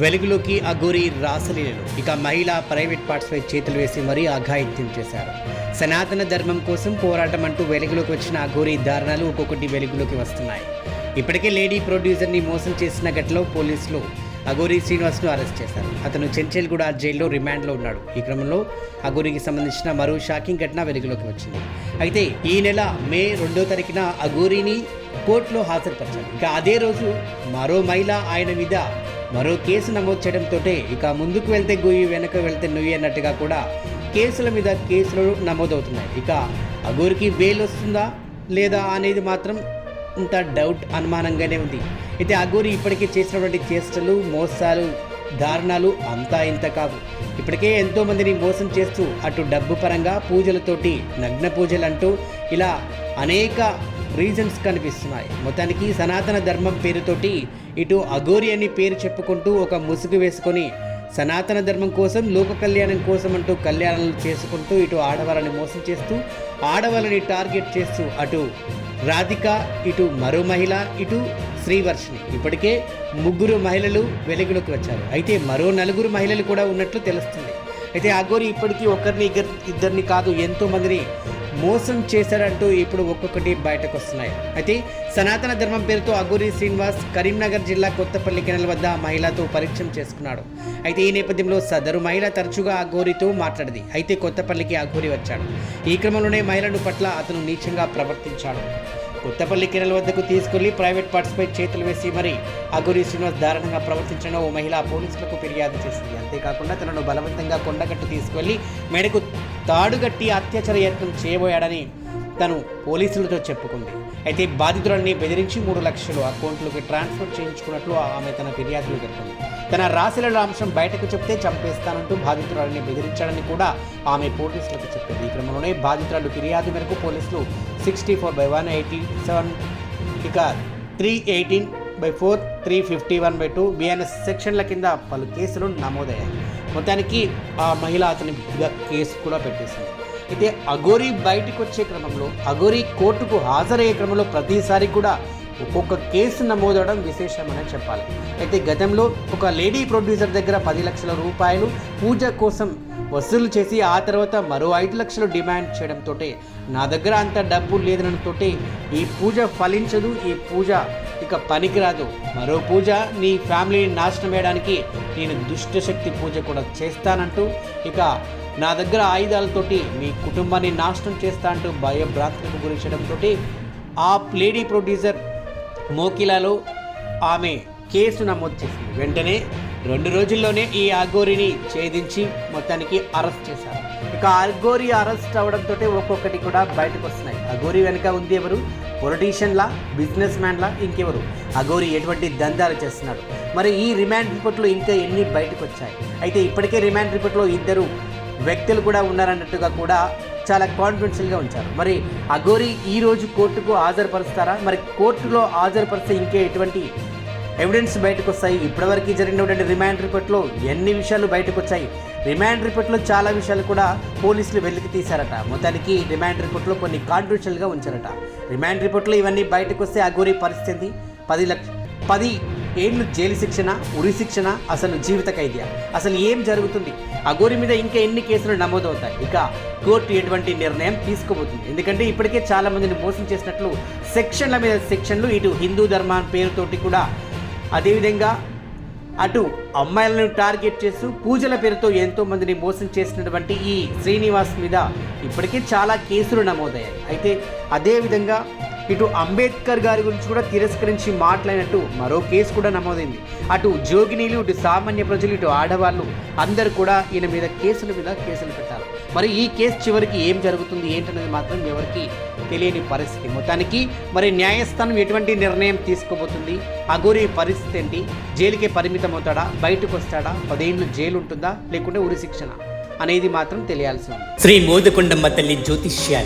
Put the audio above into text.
వెలుగులోకి అఘోరి రాసలీలలు. ఇక మహిళా ప్రైవేట్ పార్ట్స్పై చేతులు వేసి మరీ అఘాయిత్యం చేశారు. సనాతన ధర్మం కోసం పోరాటం అంటూ వెలుగులోకి వచ్చిన అఘోరి దారుణాలు ఒక్కొక్కటి వెలుగులోకి వస్తున్నాయి. ఇప్పటికే లేడీ ప్రొడ్యూసర్ని మోసం చేసిన ఘటనలో పోలీసులు అఘోరి శ్రీనివాస్ను అరెస్ట్ చేశారు. అతను చెంచెల్గూడ జైల్లో రిమాండ్లో ఉన్నాడు. ఈ క్రమంలో అఘోరికి సంబంధించిన మరో షాకింగ్ ఘటన వెలుగులోకి వచ్చింది. అయితే ఈ నెల మే రెండో తారీఖున అఘోరిని కోర్టులో హాజరుపరిచారు. ఇక అదే రోజు మరో మహిళ ఆయన మీద మరో కేసు నమోదు చేయడంతో ఇక ముందుకు వెళ్తే గుయ్యి వెనక వెళ్తే నుయ్యి అన్నట్టుగా కూడా కేసుల మీద కేసులు నమోదవుతున్నాయి. ఇక అగోరికి బెయిల్ వస్తుందా లేదా అనేది మాత్రం ఇంత డౌట్ అనుమానంగానే ఉంది. అయితే అగోరి ఇప్పటికే చేసినటువంటి చేష్టలు మోసాలు దారుణాలు అంతా ఇంత కాదు ఇప్పటికే ఎంతో మందిని మోసం చేస్తూ అటు డబ్బు పరంగా పూజలతోటి నగ్న పూజలు అంటూ ఇలా అనేక రీజన్స్ కనిపిస్తున్నాయి. మొత్తానికి సనాతన ధర్మం పేరుతోటి ఇటు అఘోరి అని పేరు చెప్పుకుంటూ ఒక ముసుగు వేసుకొని సనాతన ధర్మం కోసం లోక కళ్యాణం కోసం అంటూ కళ్యాణాలు చేసుకుంటూ ఇటు ఆడవాళ్ళని మోసం చేస్తూ ఆడవాళ్ళని టార్గెట్ చేస్తూ అటు రాధిక ఇటు మరో మహిళ ఇటు శ్రీవర్షిణి. ఇప్పటికే ముగ్గురు మహిళలు వెలుగులోకి వచ్చారు. అయితే మరో నలుగురు మహిళలు కూడా ఉన్నట్లు తెలుస్తుంది. అయితే అఘోరి ఇప్పటికీ ఒకరిని ఇద్దరిని కాదు ఎంతోమందిని మోసం చేశాడంటూ ఇప్పుడు ఒక్కొక్కటి బయటకు వస్తున్నాయి. అయితే సనాతన ధర్మం పేరుతో అఘోరి శ్రీనివాస్ కరీంనగర్ జిల్లా కొత్తపల్లి కెనల్ వద్ద మహిళతో పరిచయం చేసుకున్నాడు. అయితే ఈ నేపథ్యంలో సదరు మహిళ తరచుగా అఘోరితో మాట్లాడింది. అయితే కొత్తపల్లికి అఘోరి వచ్చాడు. ఈ క్రమంలోనే మహిళను పట్ల అతను నీచంగా ప్రవర్తించాడు. కొత్తపల్లి కిరణ్ వద్దకు తీసుకెళ్ళి ప్రైవేట్ పార్ట్స్పై చేతులు వేసి మరి అగురి శ్రీనివాస్ దారుణంగా ప్రవర్తించిన ఓ మహిళ పోలీసులకు ఫిర్యాదు చేసింది. అంతేకాకుండా తనను బలవంతంగా కొండగట్టు తీసుకెళ్ళి మెడకు తాడుగట్టి అత్యాచార యత్నం చేయబోయాడని తను పోలీసులతో చెప్పుకుంది. అయితే బాధితులన్నీ బెదిరించి మూడు లక్షలు అకౌంట్లోకి ట్రాన్స్ఫర్ చేయించుకున్నట్లు ఆమె తన ఫిర్యాదులు తెలిపింది. తన రాశిలలో అంశం బయటకు చెప్తే చంపేస్తానంటూ బాధితురాలని బెదిరించాడని కూడా ఆమె పోలీసులకు చెప్పింది. ఈ క్రమంలోనే బాధితురాలు ఫిర్యాదు మేరకు పోలీసులు sixty four by one eighty seven ఇక three eighteen by four three fifty one by two BNS సెక్షన్ల కింద పలు కేసులు నమోదయ్యాయి. మొత్తానికి ఆ మహిళ అతని కేసు కూడా పెట్టేసింది. అయితే అఘోరీ బయటకు వచ్చే క్రమంలో అఘోరీ కోర్టుకు హాజరయ్యే క్రమంలో ప్రతిసారి కూడా ఒక్కొక్క కేసు నమోదవడం విశేషమనే చెప్పాలి. అయితే గతంలో ఒక లేడీ ప్రొడ్యూసర్ దగ్గర పది లక్షల రూపాయలు పూజ కోసం వసూలు చేసి ఆ తర్వాత మరో ఐదు లక్షలు డిమాండ్ చేయడంతో నా దగ్గర అంత డబ్బు లేదనడంతో ఈ పూజ ఫలించదు ఈ పూజ ఇక పనికిరాదు. మరో పూజ నీ ఫ్యామిలీని నాశనం వేయడానికి నేను దుష్టశక్తి పూజ కూడా చేస్తానంటూ ఇక నా దగ్గర ఆయుధాలతోటి మీ కుటుంబాన్ని నాశనం చేస్తా అంటూ భయభ్రాంతులకు గురించడంతో ఆ లేడీ ప్రొడ్యూసర్ మోకిలాలో ఆమె కేసు నమోదు చేసింది. వెంటనే రెండు రోజుల్లోనే ఈ అగోరిని ఛేదించి మొత్తానికి అరెస్ట్ చేశారు. ఇక అఘోరి అరెస్ట్ అవడంతో ఒక్కొక్కటి కూడా బయటకు వస్తున్నాయి. అఘోరి వెనుక ఉంది ఎవరు? పొలిటీషియన్లా? బిజినెస్ మ్యాన్లా ఇంకెవరు? అఘోరి ఎటువంటి దందాలు చేస్తున్నాడు? మరి ఈ రిమాండ్ రిపోర్ట్లో ఇంకా ఎన్ని బయటకు వచ్చాయి? అయితే ఇప్పటికే రిమాండ్ రిపోర్ట్లో ఇద్దరు వ్యక్తులు కూడా ఉన్నారన్నట్టుగా కూడా చాలా కాన్ఫిడెన్షియల్గా ఉంచారు. మరి అఘోరి ఈ రోజు కోర్టుకు హాజరుపరుస్తారా? మరి కోర్టులో హాజరుపరిస్తే ఇంకే ఎటువంటి ఎవిడెన్స్ బయటకు వస్తాయి ఇప్పటివరకు జరిగినటువంటి రిమాండ్ రిపోర్ట్లో ఎన్ని విషయాలు బయటకు వచ్చాయి రిమాండ్ రిపోర్ట్లో చాలా విషయాలు కూడా పోలీసులు వెలికి తీశారట. మొత్తానికి రిమాండ్ రిపోర్ట్లో కొన్ని కాన్ఫిడెన్షియల్గా ఉంచారట. రిమాండ్ రిపోర్ట్లో ఇవన్నీ బయటకు వస్తే అఘోరి పరిస్థితి పది లక్ష పది ఏళ్ళు జైలు శిక్షణ ఉరి శిక్షణ అసలు జీవిత ఖైద్య? అసలు ఏం జరుగుతుంది? అఘోరి మీద ఇంకా ఎన్ని కేసులు నమోదవుతాయి? ఇక కోర్టు ఎటువంటి నిర్ణయం తీసుకోబోతుంది. ఎందుకంటే ఇప్పటికే చాలా మందిని మోసం చేసినట్లు సెక్షన్ల మీద సెక్షన్లు ఇటు హిందూ ధర్మ పేరుతోటి కూడా అదేవిధంగా అటు అమ్మాయిలను టార్గెట్ చేస్తూ పూజల పేరుతో ఎంతో మందిని మోసం చేసినటువంటి ఈ శ్రీనివాస్ మీద ఇప్పటికే చాలా కేసులు నమోదయ్యాయి. అయితే అదేవిధంగా ఇటు అంబేద్కర్ గారి గురించి కూడా తిరస్కరించి మాట్లాడినట్టు మరో కేసు కూడా నమోదైంది. అటు జోగినీలు ఇటు సామాన్య ప్రజలు ఇటు ఆడవాళ్ళు అందరు కూడా ఈయన మీద కేసుల మీద కేసులు పెట్టారు. మరి ఈ కేసు చివరికి ఏం జరుగుతుంది ఏంటనేది మాత్రం ఎవరికి తెలియని పరిస్థితి. మొత్తానికి మరి న్యాయస్థానం ఎటువంటి నిర్ణయం తీసుకోబోతుంది? అఘోరి పరిస్థితి ఏంటి? జైలుకే పరిమితం అవుతాడా? బయటకు వస్తాడా? పదేళ్ళు జైలు ఉంటుందా లేకుంటే ఉరి శిక్షణ? అనేది మాత్రం తెలియాల్సి ఉంది. శ్రీ మోదకొండమ్మ తల్లి జ్యోతిష్యాలు